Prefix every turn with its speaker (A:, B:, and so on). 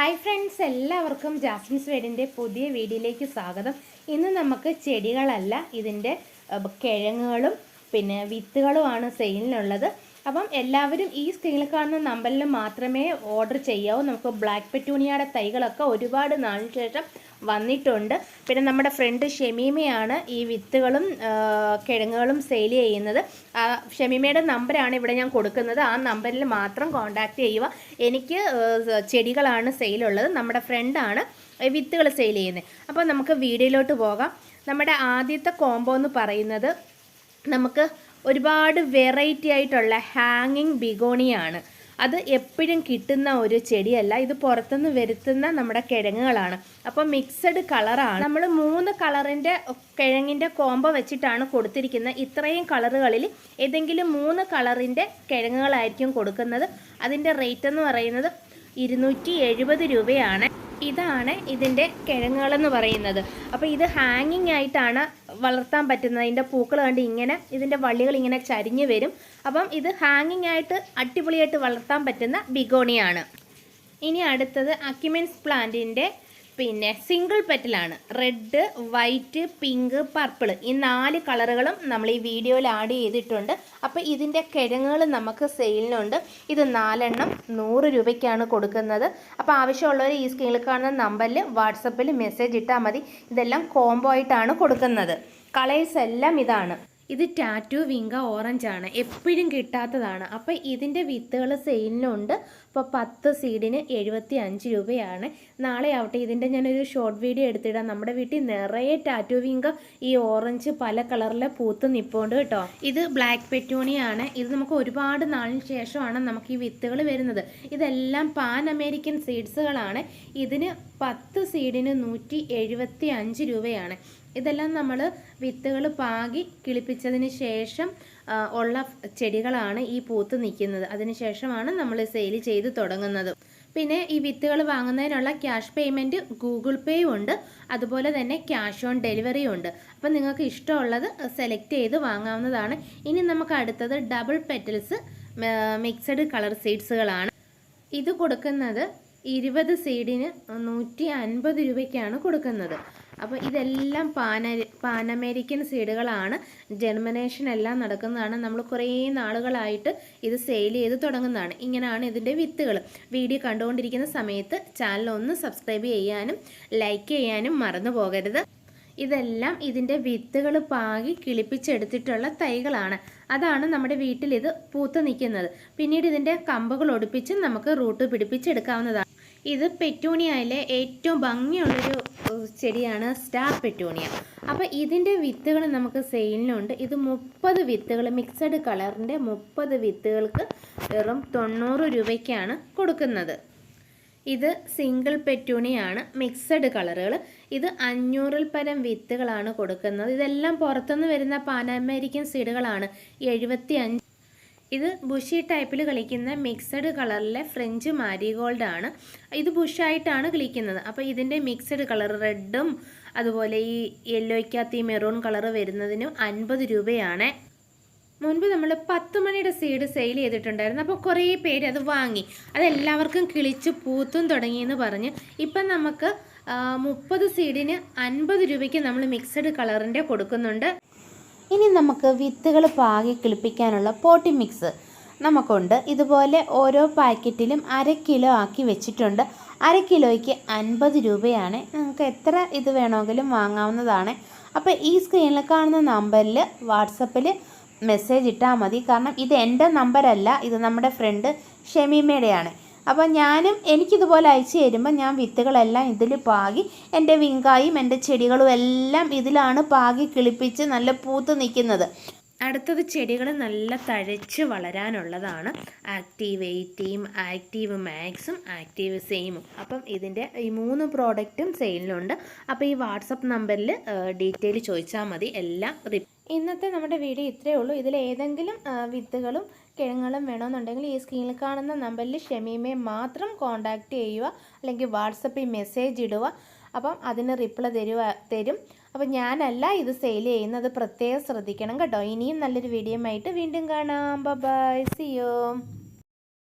A: Hi friends എല്ലാവർക്കും Jasmine's വീടിന്റെ പുതിയ വീഡിയോയിലേക്ക് സ്വാഗതം. ഇന്ന് നമുക്ക് ചെടികളല്ല ഇതിന്റെ കിഴങ്ങുകളും പിന്നെ വിത്തുകളുമാണ് സെയിലിനുള്ളത് അപ്പം എല്ലാവരും ഈ സ്ക്രീനിൽ കാണുന്ന നമ്പറിൽ മാത്രമേ ഓർഡർ ചെയ്യാവൂ. നമുക്ക് ബ്ലാക്ക് പെറ്റൂണിയയുടെ തൈകളൊക്കെ ഒരുപാട് നാളിന് ശേഷം വന്നിട്ടുണ്ട്. പിന്നെ നമ്മുടെ ഫ്രണ്ട് ഷെമീമയാണ് ഈ വിത്തുകളും കിഴങ്ങുകളും സെയിൽ ചെയ്യുന്നത്. ഷെമീമയുടെ നമ്പറാണ് ഇവിടെ ഞാൻ കൊടുക്കുന്നത്. ആ നമ്പറിൽ മാത്രം കോൺടാക്റ്റ് ചെയ്യുക. എനിക്ക് ചെടികളാണ് സെയിലുള്ളത് നമ്മുടെ ഫ്രണ്ടാണ് വിത്തുകൾ സെയിൽ ചെയ്യുന്നത്. അപ്പോൾ നമുക്ക് വീഡിയോയിലോട്ട് പോകാം. നമ്മുടെ ആദ്യത്തെ കോംബോ എന്ന് പറയുന്നത് നമുക്ക് ഒരുപാട് വെറൈറ്റി ആയിട്ടുള്ള ഹാങ്ങിങ് ബിഗോണിയാണ്. അത് എപ്പോഴും കിട്ടുന്ന ഒരു ചെടിയല്ല ഇത് പുറത്തുനിന്ന് വരുത്തുന്ന നമ്മുടെ കിഴങ്ങുകളാണ്. അപ്പോൾ മിക്സഡ് കളറാണ് നമ്മൾ മൂന്ന് കളറിന്റെ കിഴങ്ങിന്റെ കോമ്പ വെച്ചിട്ടാണ് കൊടുത്തിരിക്കുന്നത്. ഇത്രയും കളറുകളിൽ ഏതെങ്കിലും മൂന്ന് കളറിന്റെ കിഴങ്ങുകളായിരിക്കും കൊടുക്കുന്നത്. അതിന്റെ റേറ്റ് എന്ന് പറയുന്നത് ഇരുന്നൂറ്റി രൂപയാണ്. ഇതാണ് ഇതിന്റെ കിഴങ്ങുകളെന്ന് പറയുന്നത്. അപ്പോൾ ഇത് ഹാങ്ങിങ് ആയിട്ടാണ് വളർത്താൻ പറ്റുന്നത്. ഇതിന്റെ പൂക്കൾ കണ്ട് ഇങ്ങനെ ഇതിന്റെ വള്ളികൾ ഇങ്ങനെ ചരിഞ്ഞ് വരും. അപ്പം ഇത് ഹാങ്ങിങ് ആയിട്ട് അടിപൊളിയായിട്ട് വളർത്താൻ പറ്റുന്ന ബിഗോണിയാണ്. ഇനി അടുത്തത് അക്യുമെൻസ് പ്ലാന്റിന്റെ പിന്നെ സിംഗിൾ പെറ്റലാണ് റെഡ് വൈറ്റ് പിങ്ക് പർപ്പിൾ ഈ നാല് കളറുകളും നമ്മൾ ഈ വീഡിയോയിൽ ആഡ് ചെയ്തിട്ടുണ്ട്. അപ്പോൾ ഇതിന്റെ കിഴങ്ങുകൾ നമുക്ക് സെയിലിനുണ്ട് ഇത് നാലെണ്ണം നൂറ് രൂപയ്ക്കാണ് കൊടുക്കുന്നത്. അപ്പോൾ ആവശ്യമുള്ളവർ ഈ സ്ക്രീനിൽ കാണുന്ന നമ്പറിൽ വാട്സപ്പിൽ മെസ്സേജ് ഇട്ടാൽ മതി. ഇതെല്ലാം കോംബോ ആയിട്ടാണ് കൊടുക്കുന്നത്. കളേഴ്സ് എല്ലാം ഇതാണ്. ഇത് ടാറ്റു വിങ്ക ഓറഞ്ച് ആണ്. എപ്പോഴും കിട്ടാത്തതാണ്. അപ്പോൾ ഇതിന്റെ വിത്തുകൾ സെയിലിനുണ്ട്. അപ്പോൾ പത്ത് സീഡിന് എഴുപത്തി അഞ്ച് രൂപയാണ്. നാളെ ആവട്ടെ ഇതിന്റെ ഞാനൊരു ഷോർട്ട് വീഡിയോ എടുത്തിടാം. നമ്മുടെ വീട്ടിൽ നിറയെ ടാറ്റു വിങ്ക ഈ ഓറഞ്ച് പല കളറിലെ പൂത്ത് നിൽപ്പുണ്ട് കേട്ടോ. ഇത് ബ്ലാക്ക് പെറ്റൂണിയാണ്. ഇത് നമുക്ക് ഒരുപാട് നാളിന് ശേഷമാണ് നമുക്ക് ഈ വിത്തുകൾ വരുന്നത്. ഇതെല്ലാം പാൻ അമേരിക്കൻ സീഡ്സുകളാണ് ഇതിന് പത്ത് സീഡിന് നൂറ്റി എഴുപത്തി അഞ്ച് രൂപയാണ്. ഇതെല്ലാം നമ്മൾ വിത്തുകൾ പാകി കിളിപ്പിച്ചതിന് ശേഷം ഉള്ള ചെടികളാണ് ഈ പൂത്ത് നിൽക്കുന്നത്. അതിനുശേഷമാണ് നമ്മൾ സെയിൽ ചെയ്ത് തുടങ്ങുന്നത്. പിന്നെ ഈ വിത്തുകൾ വാങ്ങുന്നതിനുള്ള ക്യാഷ് പേയ്മെന്റ് ഗൂഗിൾ പേയും ഉണ്ട്. അതുപോലെ തന്നെ ക്യാഷ് ഓൺ ഡെലിവറിയും ഉണ്ട്. അപ്പം നിങ്ങൾക്ക് ഇഷ്ടമുള്ളത് സെലക്ട് ചെയ്ത് വാങ്ങാവുന്നതാണ്. ഇനി നമുക്ക് അടുത്തത് ഡബിൾ പെറ്റൽസ് മിക്സഡ് കളർ സീഡ്സുകളാണ്. ഇത് കൊടുക്കുന്നത് ഇരുപത് സീഡിന് നൂറ്റി അൻപത് രൂപയ്ക്കാണ് കൊടുക്കുന്നത്. അപ്പോൾ ഇതെല്ലാം പാന പാൻ അമേരിക്കൻ സീഡുകളാണ്. ജെർമിനേഷൻ എല്ലാം നടക്കുന്നതാണ്. നമ്മൾ കുറേ നാളുകളായിട്ട് ഇത് സെയിൽ ചെയ്ത് തുടങ്ങുന്നതാണ്. ഇങ്ങനെയാണ് ഇതിന്റെ വിത്തുകൾ വീഡിയോ കണ്ടുകൊണ്ടിരിക്കുന്ന സമയത്ത് ചാനൽ ഒന്ന് സബ്സ്ക്രൈബ് ചെയ്യാനും ലൈക്ക് ചെയ്യാനും മറന്നു പോകരുത്. ഇതെല്ലാം ഇതിന്റെ വിത്തുകൾ പാകി കിളിപ്പിച്ചെടുത്തിട്ടുള്ള തൈകളാണ്. അതാണ് നമ്മുടെ വീട്ടിൽ ഇത് പൂത്ത് നിൽക്കുന്നത്. പിന്നീട് ഇതിന്റെ കമ്പുകൾ ഒടിപ്പിച്ച് നമുക്ക് റൂട്ട് പിടിപ്പിച്ചെടുക്കാവുന്നതാണ്. ഇത് പെറ്റൂണിയയിലെ ഏറ്റവും ഭംഗിയുള്ളൊരു ചെടിയാണ് സ്റ്റാർ പെറ്റൂണിയ. അപ്പോൾ ഇതിന്റെ വിത്തുകൾ നമുക്ക് സെയിലിനുണ്ട്. ഇത് മുപ്പത് വിത്തുകൾ മിക്സഡ് കളറിന്റെ മുപ്പത് വിത്തുകൾക്ക് വെറും തൊണ്ണൂറ് രൂപയ്ക്കാണ് കൊടുക്കുന്നത്. ഇത് സിംഗിൾ പെറ്റൂണിയാണ് മിക്സഡ് കളറുകൾ. ഇത് അഞ്ഞൂറിൽ പരം വിത്തുകളാണ് കൊടുക്കുന്നത്. ഇതെല്ലാം പുറത്തുനിന്ന് വരുന്ന പാനമേരിക്കൻ സീഡുകളാണ്. എഴുപത്തി അഞ്ച് ഇത് ബുഷി ടൈപ്പിൽ കളിക്കുന്ന മിക്സഡ് കളറിലെ ഫ്രഞ്ച് മാരിഗോൾഡ് ആണ് ഇത് ബുഷായിട്ടാണ് കളിക്കുന്നത്. അപ്പോൾ ഇതിന്റെ മിക്സഡ് കളർ റെഡും അതുപോലെ ഈ യെല്ലോയ്ക്കകത്ത് ഈ മെറൂൺ കളർ വരുന്നതിനും അൻപത് രൂപയാണ്. മുൻപ് നമ്മൾ പത്ത് മണിയുടെ സീഡ് സെയിൽ ചെയ്തിട്ടുണ്ടായിരുന്നു. അപ്പോൾ കുറേ പേര് അത് വാങ്ങി. അതെല്ലാവർക്കും കിളിച്ച് പൂത്തും തുടങ്ങിയെന്ന് പറഞ്ഞ് ഇപ്പം നമുക്ക് മുപ്പത് സീഡിന് അൻപത് രൂപയ്ക്ക് നമ്മൾ മിക്സഡ് കളറിന്റെ കൊടുക്കുന്നുണ്ട്. ഇനി നമുക്ക് വിത്തുകൾ പാകി കിളിപ്പിക്കാനുള്ള പോട്ടി മിക്സ് നമുക്കുണ്ട്. ഇതുപോലെ ഓരോ പാക്കറ്റിലും അര കിലോ ആക്കി വെച്ചിട്ടുണ്ട്. അര കിലോയ്ക്ക് അൻപത് രൂപയാണ്. നിങ്ങൾക്ക് എത്ര ഇത് വേണമെങ്കിലും വാങ്ങാവുന്നതാണ്. അപ്പോൾ ഈ സ്ക്രീനിൽ കാണുന്ന നമ്പറിൽ വാട്സപ്പിൽ മെസ്സേജ് ഇട്ടാൽ മതി. കാരണം ഇത് എന്റെ നമ്പരല്ല ഇത് നമ്മുടെ ഫ്രണ്ട് ഷമീമയുടെയാണ്. അപ്പോൾ ഞാനും എനിക്കിതുപോലെ അയച്ചു തരുമ്പോൾ ഞാൻ വിത്തുകളെല്ലാം ഇതിൽ പാകി എന്റെ വിങ്കായും എന്റെ ചെടികളും എല്ലാം ഇതിലാണ് പാകി കിളിപ്പിച്ച് നല്ല പൂത്ത് നിൽക്കുന്നത്. അടുത്തത് ചെടികൾ നല്ല തഴച്ച് വളരാനുള്ളതാണ്. ആക്റ്റീവ് എയ്റ്റീം ആക്റ്റീവ് മാക്സും ആക്റ്റീവ് സെയിമും. അപ്പം ഇതിന്റെ ഈ മൂന്ന് പ്രോഡക്റ്റും സെയിലിനുണ്ട് അപ്പോൾ ഈ വാട്സപ്പ് നമ്പറിൽ ഡീറ്റെയിൽ ചോദിച്ചാൽ മതി. എല്ലാം ഇന്നത്തെ നമ്മുടെ വീഡിയോ ഇത്രയേ ഉള്ളൂ. ഇതിൽ ഏതെങ്കിലും വിത്തുകളും കിഴങ്ങുകളും വേണമെന്നുണ്ടെങ്കിൽ ഈ സ്ക്രീനിൽ കാണുന്ന നമ്പറിൽ ഷമീമയെ മാത്രം കോൺടാക്റ്റ് ചെയ്യുക. അല്ലെങ്കിൽ വാട്സപ്പിൽ മെസ്സേജ് ഇടുക. അപ്പം അതിന് റിപ്ലൈ തരുക തരും. അപ്പം ഞാനല്ല ഇത് സെയിൽ ചെയ്യുന്നത്. പ്രത്യേകം ശ്രദ്ധിക്കണം കേട്ടോ. ഇനിയും നല്ലൊരു വീഡിയോ ആയിട്ട് വീണ്ടും കാണാം. ബൈ സിയോ